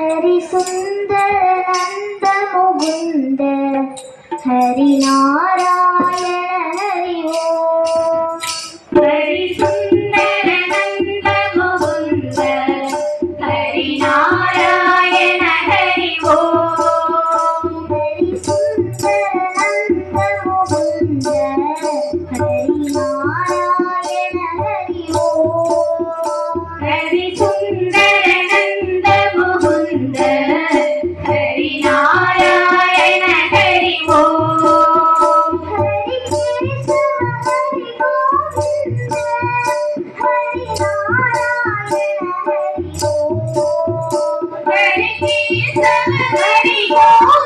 ஹரி சுந்தர நந்த முகுந்த Hari Narayana Thank.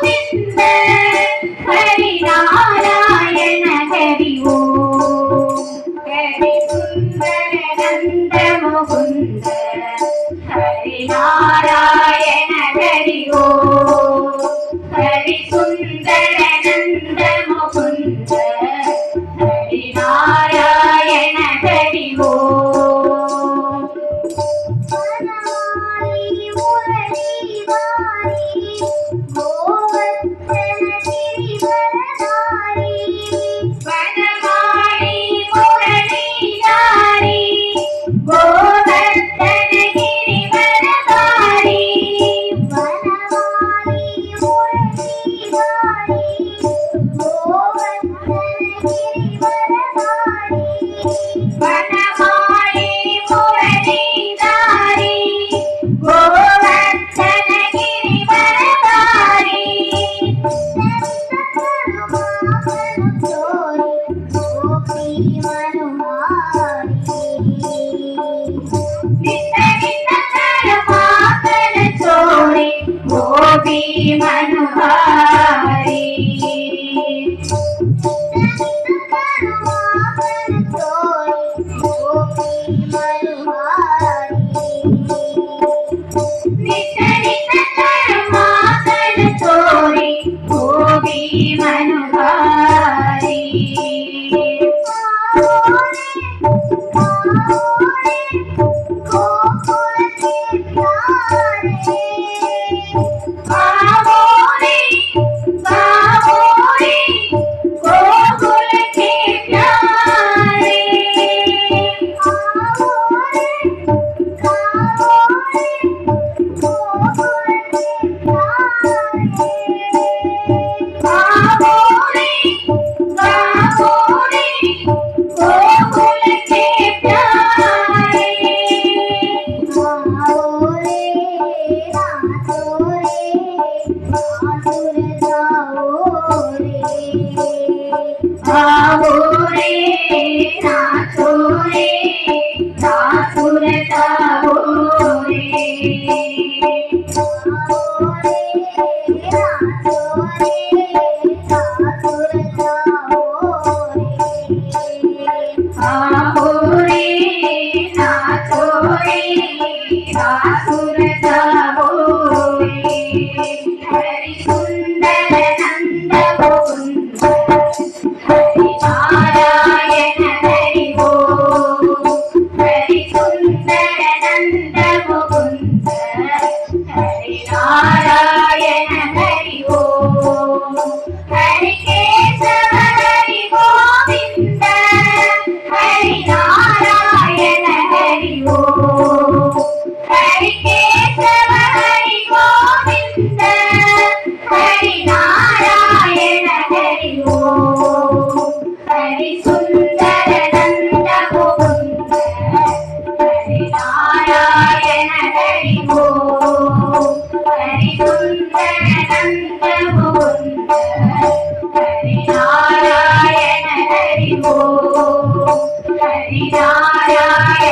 ोपी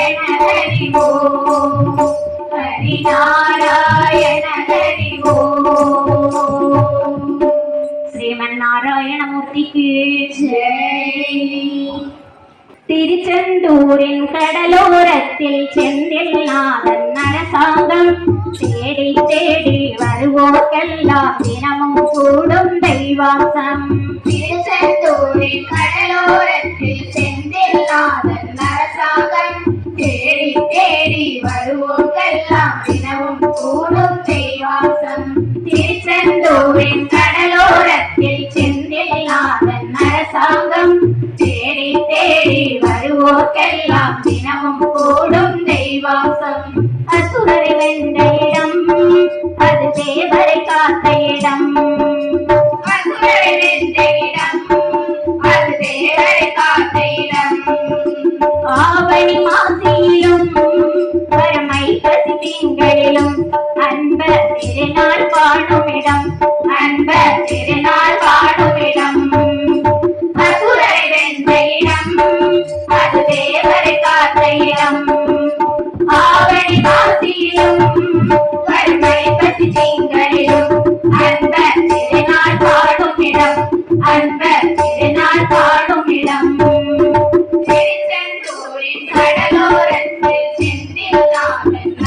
Hari ஓம் ஹரி நாராயண ஹரி ஓம் ஸ்ரீமன் நாராயணமூர்த்திக்கு திருச்செந்தூரின் கடலோரத்தில் செந்தில் அரசாங்கம். தேடி தேடி வருவோர்க்கெல்லாம் தினமும் கூடும் தெய்வாசம். திருச்செந்தூர் அது தேவரை காத்த இடம். ஆவணி மாசியிலும் வரும் ஐப்பசி திங்களிலும் அன்ப திருநாள் பாடும் இடம். அன்ப திருநாள் பாடும் இடம். அசுரரை வென்ற இடம். அது தேவரை காத்த இடம். ஆவணி மாசியிலும் வறுமை பசி திங்களிலும் அன்ப திருநாள் இடம் அன்ப திருநாள் இடம் திருச்செந்தூரின் கடலோரத்தில் செந்தில்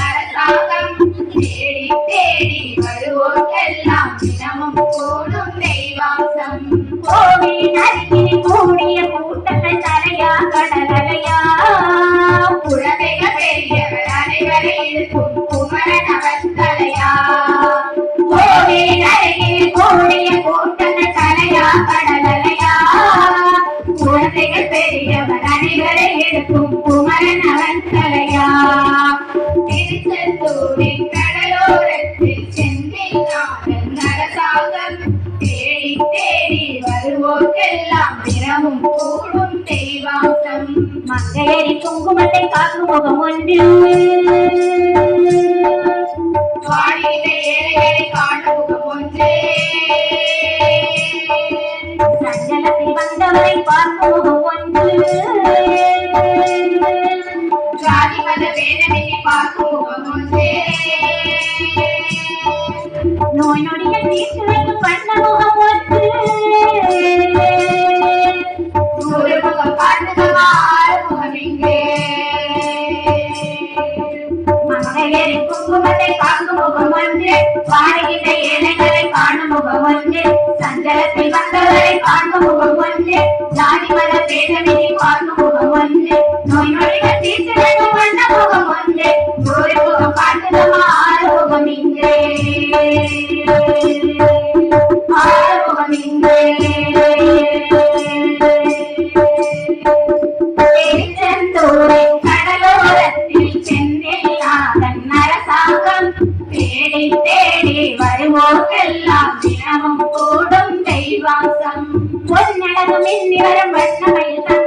அரசாங்கம் தேடி தேடி வருவோர்க்கெல்லாம் தினமும் கூடும் தெய்வாசம் கோவில் மங்கையரி குங்குமத்தை காக்கும் முகம் ஒன்று. வாழிட ஏழைகளை காணும் முகம் ஒன்றே. சஞ்சலத்தில் வந்தவரை பார்க்கும் முகம் ஒன்று. ஜாதி மத வேதனையை பார்க்கும் முகம் ஒன்றே. நோய் நொடிகள் தீர்த்து வைக்கும் பண்ண முகம் ஒன்று முகத்தை காக்கும் முகம் ஒன்று பாடுகின்ற ஏழைகளை காணும் முகம் ஒன்று சஞ்சலத்தில் வந்தவரை காணும் முகம் ஒன்று ஜாதி மத பேதமின்றி பார்க்கும் முகம் ஒன்று நோய் நொடிகள் தீர்த்து வைக்கும் முகம் ஒன்று ஒரு முகம் காட்டுதமா ஆறு முகம் இங்கே. தேடி தேடி வருவோர்க்கெல்லாம் தினமும் கூடும் தெய்வாசம். பொன்னடகம் இன்னி வரும் வண்ணமையில்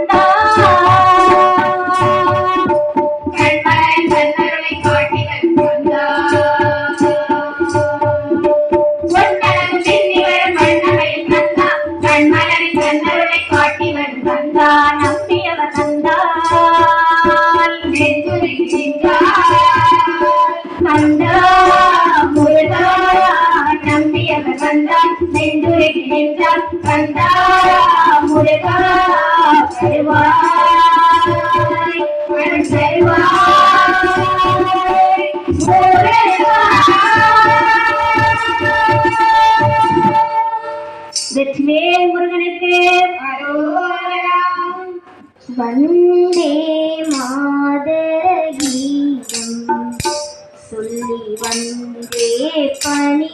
வெற்றிவேல் முருகனுக்கு வந்தே மாதர சொல்லி வந்தே பணி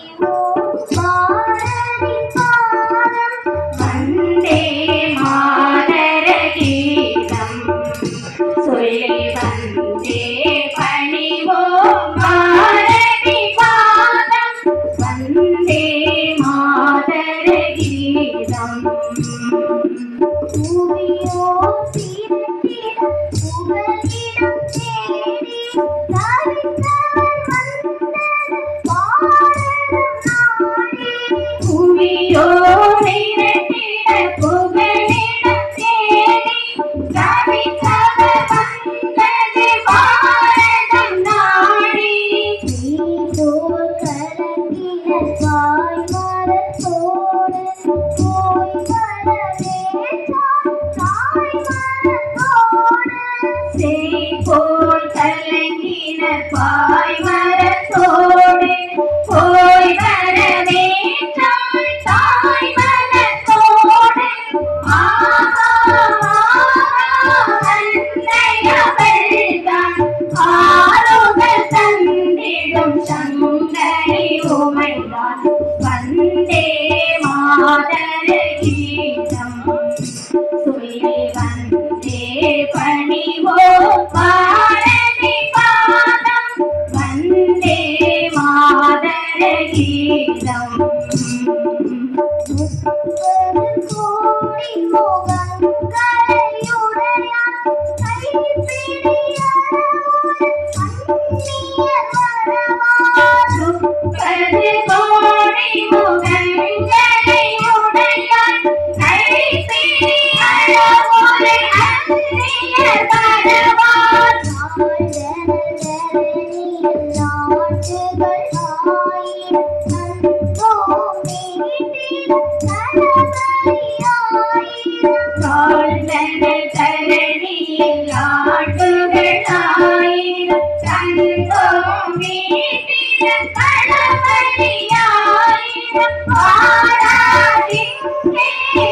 là những you.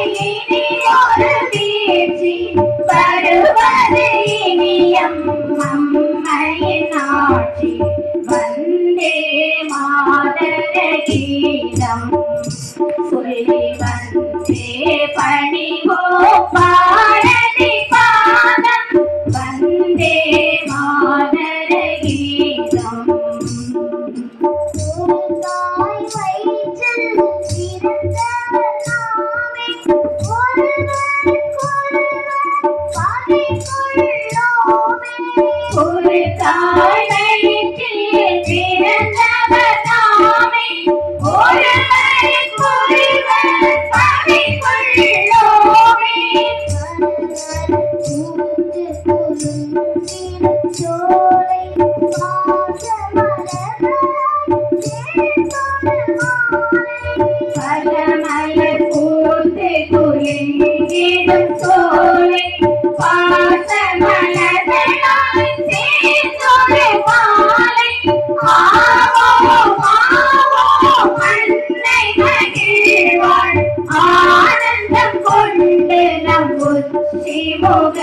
ভোগ